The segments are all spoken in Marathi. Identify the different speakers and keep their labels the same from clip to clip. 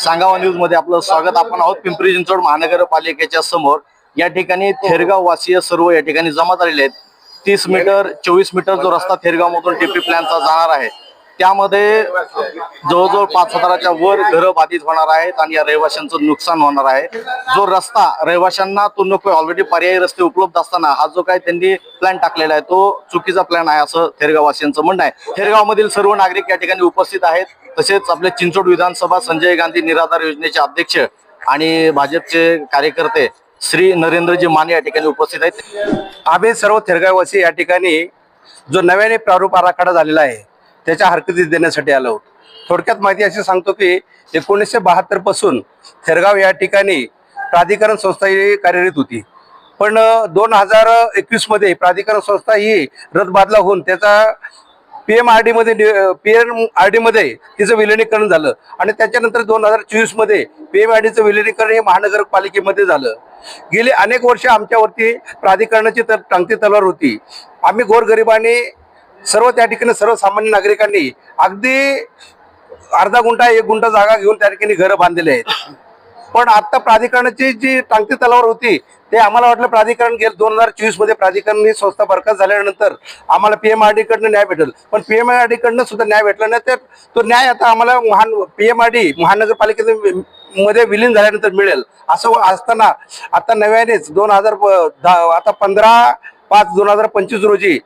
Speaker 1: सांगावा न्यूजमध्ये आपलं स्वागत. आपण आहोत पिंपरी चिंचवड महानगरपालिकेच्या समोर. या ठिकाणी थेरगाव वासीय सर्व या ठिकाणी जमा झालेले आहेत. तीस मीटर चोवीस मीटर जो रस्ता थेरगाव मधून टीपी प्लॅनचा जाणार आहे. त्यामध्ये जवळजवळ पाच हजाराच्या वर घरं बाधित होणार आहेत आणि या रहिवाशांचं नुकसान होणार आहे. जो रस्ता रहिवाशांना तो नको ऑलरेडी पर्यायी रस्ते उपलब्ध असताना हा जो काही त्यांनी प्लॅन टाकलेला आहे तो चुकीचा प्लॅन आहे असं थेरगाववासियांचं म्हणणं आहे. थेरगावमधील सर्व नागरिक या ठिकाणी उपस्थित आहेत. तसेच आपले चिंचोड विधानसभा संजय गांधी निराधार योजनेचे अध्यक्ष आणि भाजपचे कार्यकर्ते श्री नरेंद्रजी माने या ठिकाणी उपस्थित आहेत.
Speaker 2: आम्ही सर्व थेरगाववासी या ठिकाणी जो नव्याने प्रारूप आराखडा झालेला आहे त्याच्या हरकती देण्यासाठी आलो. आहोत. थोडक्यात माहिती अशी सांगतो की एकोणीसशे बहात्तरपासून थेरगाव या ठिकाणी प्राधिकरण संस्था ही कार्यरत होती. पण दोन हजार एकवीसमध्ये प्राधिकरण संस्था ही रद्दबादला होऊन त्याचा पी एम आर डी मध्ये पी एम आर डी मध्ये तिचं विलिनीकरण झालं. आणि त्याच्यानंतर दोन हजार चोवीसमध्ये पी एम आर डीचं विलिनीकरण हे महानगरपालिकेमध्ये झालं. गेली अनेक वर्ष आमच्यावरती प्राधिकरणाची तर टांगती तलवार होती. आम्ही गोरगरिबांनी सर्व त्या ठिकाणी सर्वसामान्य नागरिकांनी अगदी अर्धा गुंठा एक गुंठा जागा घेऊन त्या ठिकाणी घरं बांधलेले आहेत. पण आता प्राधिकरणाची जी टांगती तलावर होती ते आम्हाला वाटलं प्राधिकरण गेलं दोन हजार चोवीसमध्ये प्राधिकरण ही संस्था बरखास्त झाल्यानंतर आम्हाला पीएमआरडी कडनं न्याय भेटेल. पण पीएमआरडी कडनं सुद्धा न्याय भेटला नाही तर तो न्याय आता आम्हाला महान पीएमआरडी आर महानगरपालिकेचे मध्ये विलीन झाल्यानंतर मिळेल. असं असताना आता नव्यानेच दोन हजार आता पंधरा पाच दोन हजार पंचवीस रोजी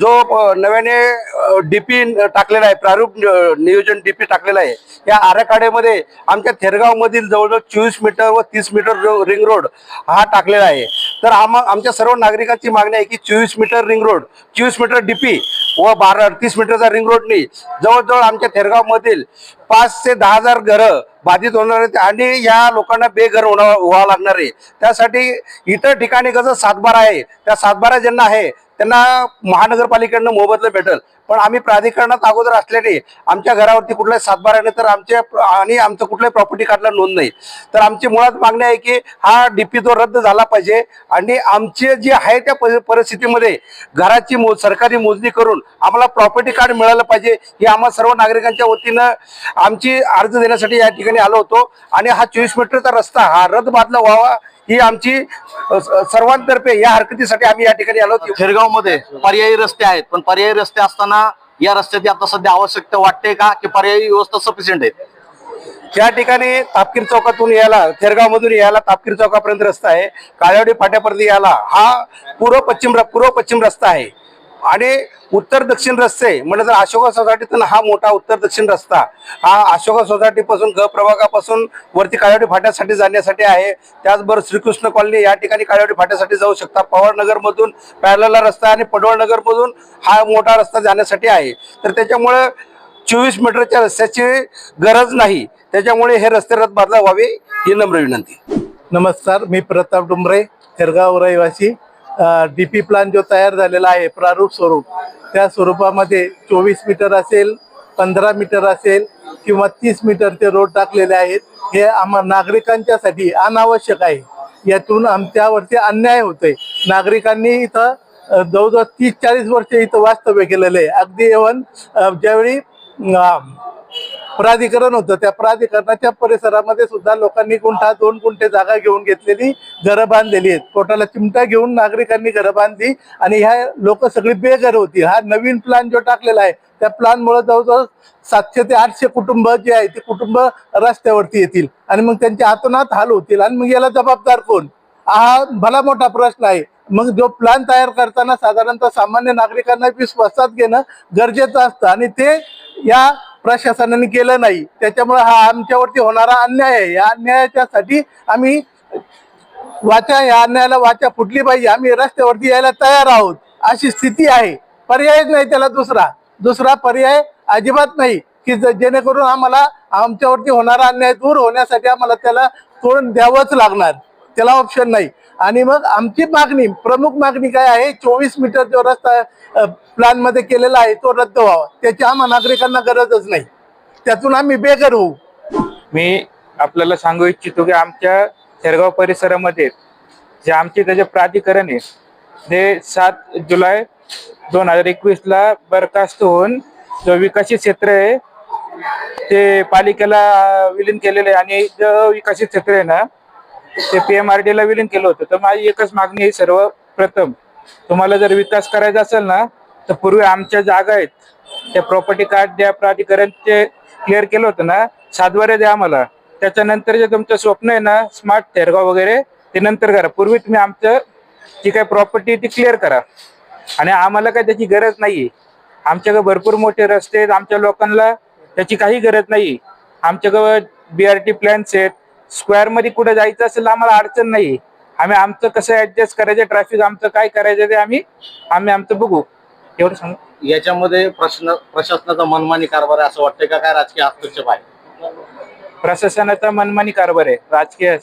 Speaker 2: जो नव्याने डीपी टाकलेला आहे प्रारूप नियोजन डीपी टाकलेला आहे या आराखड्यामध्ये आमच्या थेरगावमधील जवळजवळ चोवीस मीटर व तीस मीटर रिंग रोड हा टाकलेला आहे. तर आम आमच्या सर्व नागरिकांची मागणी आहे की चोवीस मीटर रिंग रोड चोवीस मीटर डीपी व बारा तीस मीटरचा रिंग रोडनी जवळजवळ आमच्या थेरगावमधील पाच ते दहा हजार घरं बाधित होणार आहेत आणि या लोकांना बेघर होणं व्हावं लागणार आहे. त्यासाठी इतर ठिकाणी कसं सातबारा आहे. त्या सातबारा ज्यांना आहे त्यांना महानगरपालिकेकडनं मोबदला भेटेल. पण आम्ही प्राधिकरणात अगोदर असल्याने आमच्या घरावरती कुठल्याही सातबारा नाही तर आमच्या आणि आमचं कुठल्याही प्रॉपर्टी कार्डला नोंद नाही. तर आमची मुळात मागणी आहे की हा डीपी तो रद्द झाला पाहिजे आणि आमचे जे आहे त्या परि- परिस्थितीमध्ये घराची मो सरकारी मोजणी करून आम्हाला प्रॉपर्टी कार्ड मिळालं पाहिजे ही आम्हा सर्व नागरिकांच्या वतीनं आमची अर्ज देण्यासाठी या ठिकाणी आलो होतो. आणि हा चोवीस मीटरचा रस्ता हा रद्द बादला व्हावा ही आमची सर्वांतर्फे या हरकतीसाठी आम्ही या ठिकाणी आलो. होतो
Speaker 1: थेरगावमध्ये पर्यायी रस्ते आहेत पण पर्यायी रस्ते असताना या रस्त्याची आता सध्या आवश्यकता वाटते का की पर्यायी व्यवस्था सफिशियंट आहेत?
Speaker 2: या ठिकाणी तापकीर चौकातून यायला थेरगाव मधून यायला तापकीर चौकापर्यंत रस्ता आहे. काळेवाडी फाट्यापर्यंत यायला हा पूर्व पश्चिम पूर्व पश्चिम रस्ता आहे. आणि उत्तर दक्षिण रस्ते म्हणजे जर अशोका सोसायटीतून हा मोठा उत्तर दक्षिण रस्ता हा अशोका सोसायटीपासून ग प्रभागापासून वरती काळेवाडी फाट्यासाठी जाण्यासाठी आहे. त्याचबरोबर श्रीकृष्ण कॉलनी या ठिकाणी काळेवाडी फाट्यासाठी जाऊ शकता. पवारनगरमधून पॅरला रस्ता आणि पडवळनगरमधून हा मोठा रस्ता जाण्यासाठी आहे. तर त्याच्यामुळे चोवीस मीटरच्या रस्त्याची गरज नाही. त्याच्यामुळे हे रस्ते रद्द बदला व्हावे ही नम्र विनंती.
Speaker 3: नमस्कार मी प्रताप डुंबरे हेरगाव रहिवासी. डी पी प्लान जो तयार झालेला आहे प्रारूप स्वरूप त्या स्वरूपामध्ये चोवीस मीटर असेल पंधरा मीटर असेल किंवा तीस मीटरचे रोड टाकलेले आहेत हे आम्हा नागरिकांच्यासाठी अनावश्यक आहे. यातून आमच्यावरती अन्याय होतोय. नागरिकांनी इथं जवळजवळ तीस चाळीस वर्ष इथं वास्तव्य केलेलं आहे. अगदी येवन ज्यावेळी प्राधिकरण होतं. त्या प्राधिकरणाच्या परिसरामध्ये सुद्धा लोकांनी गुंठा दोन गुंठे जागा घेऊन घेतलेली घरं बांधलेली आहेत. पोटाला चिमटा घेऊन नागरिकांनी घरं बांधली आणि ह्या लोक सगळी बेघर होती. हा नवीन प्लॅन जो टाकलेला आहे त्या प्लॅनमुळे जवळजवळ सातशे ते आठशे कुटुंब जे आहे ते कुटुंब रस्त्यावरती येतील आणि मग त्यांच्या हातोनात हाल होतील. आणि मग याला जबाबदार कोण? हा भला मोठा प्रश्न आहे. मग जो प्लॅन तयार करताना साधारणतः सामान्य नागरिकांना विश्वासात घेणं गरजेचं असतं आणि ते या प्रशासनाने केलं नाही. त्याच्यामुळे हा आमच्यावरती होणारा अन्याय आहे. या अन्यायाच्यासाठी आम्ही वाचा या अन्यायाला वाचा फुटली पाहिजे. आम्ही रस्त्यावरती यायला तयार आहोत. अशी स्थिती आहे. पर्यायच नाही त्याला दुसरा. दुसरा पर्याय अजिबात नाही की ज- जेणेकरून आम्हाला आमच्यावरती होणारा अन्याय दूर होण्यासाठी आम्हाला त्याला तोंड द्यावंच लागणार. त्याला ऑप्शन नाही. आणि मग आमची मागणी प्रमुख मागणी काय आहे? चोवीस मीटर जो रस्ता प्लॅनमध्ये केलेला आहे तो रद्द व्हावा. त्याची आम्हा नागरिकांना गरजच नाही. त्यातून आम्ही बेघर होऊ.
Speaker 4: मी आपल्याला सांगू इच्छितो की आमच्या शेरगाव परिसरामध्ये जे आमचे त्याचे प्राधिकरण आहे ते सात जुलै दोन हजार एकवीस ला बरखास्त होऊन जो विकसित क्षेत्र आहे ते पालिकेला विलीन केलेले आहे. आणि जो विकसित क्षेत्र आहे ना ते पीएमआरडी ला विलीन केलं होतं. तर माझी एकच मागणी आहे सर्व प्रथम तुम्हाला जर विकास करायचा असेल ना तर पूर्वी आमच्या जागा आहेत. त्या प्रॉपर्टी कार्ड द्या प्राधिकरणचे क्लिअर केलं होतं ना सातवारे द्या आम्हाला. त्याच्यानंतर जे तुमचं स्वप्न आहे ना स्मार्ट थेरगाव वगैरे ते नंतर करा. पूर्वी तुम्ही आमचं जी काही प्रॉपर्टी ती क्लिअर करा. आणि आम्हाला काय त्याची गरज नाहीये. आमच्याकडे भरपूर मोठे रस्ते आहेत. आमच्या लोकांना त्याची काही गरज नाही आमच्याकडे बीआरटी प्लॅन्स आहेत. स्क्वेअरमध्ये कुठे जायचं असेल आम्हाला अडचण नाही आम्ही आमचं कसं ऍडजस्ट करायचं ट्रॅफिक आमचं काय करायचं ते आम्ही आम्ही आमचं बघू. एवढं सांग?
Speaker 1: याच्यामध्ये प्रश्न प्रशासनाचा मनमानी कारभार आहे असं वाटतंय का? काय राजकीय हस्तक्षेप आहे?
Speaker 4: प्रशासनाचा मनमानी कारभार आहे. राजकीय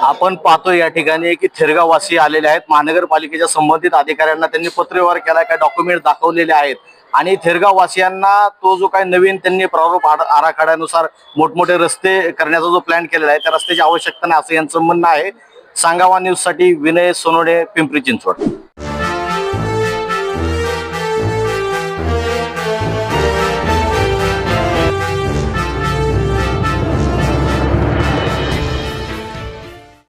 Speaker 1: आपण पाहतो या ठिकाणी की थेरगाव वासी आलेले आहेत. महानगरपालिकेच्या संबंधित अधिकाऱ्यांना त्यांनी पत्रव्यवहार केला काय डॉक्युमेंट दाखवलेले आहेत. आणि थेरगाव वासियांना तो जो काही नवीन त्यांनी प्रारूप आड- आराखड्यानुसार मोठमोठे रस्ते करण्याचा जो प्लॅन केलेला आहे त्या रस्त्याची आवश्यकता नाही असं यांचं म्हणणं आहे. सांगावा न्यूजसाठी विनय सोनोडे पिंपरी चिंचवड.